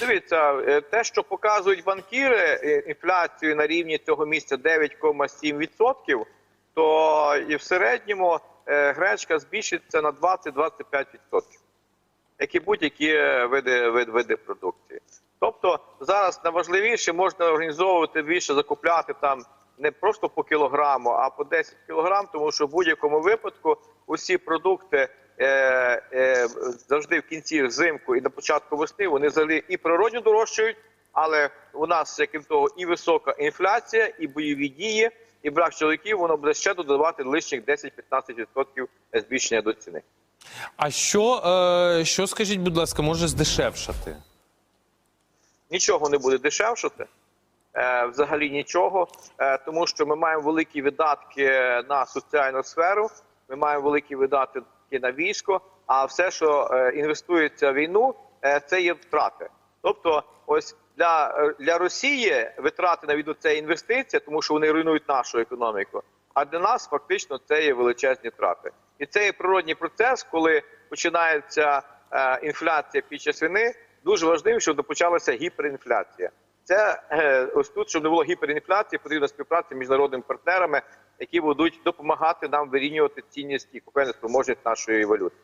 Дивіться, е, те, що показують банкіри, е, інфляцію на рівні цього місця 9,7%, то і в середньому е, гречка збільшиться на 20-25%, як і будь-які е, види, види продукції. Тобто зараз найважливіше можна організовувати більше, закупляти там не просто по кілограму, а по 10 кілограм, тому що в будь-якому випадку усі продукти завжди в кінці взимку і на початку весни вони взагалі і природньо дорожчають, але у нас, яким того, і висока інфляція, і бойові дії, і брак чоловіків, воно буде ще додавати лишніх 10-15% збільшення до ціни. А що, е, що скажіть, будь ласка, може здешевшати? нічого не буде дешевшати. е, Взагалі нічого, е, тому що ми маємо великі видатки на соціальну сферу, ми маємо великі видатки на військо. А все, що е, інвестується в війну, е, це є втрати. Тобто, ось для, е, для Росії витрати на війну це інвестиція, тому що вони руйнують нашу економіку. А для нас фактично це є величезні втрати. І це є природній процес, коли починається інфляція під час війни. Дуже важливо, щоб почалася гіперінфляція. Це ось тут, щоб не було гіперінфляції, потрібна співпраця з міжнародними партнерами, які будуть допомагати нам вирівнювати цінність і купівельну спроможність нашої валюти.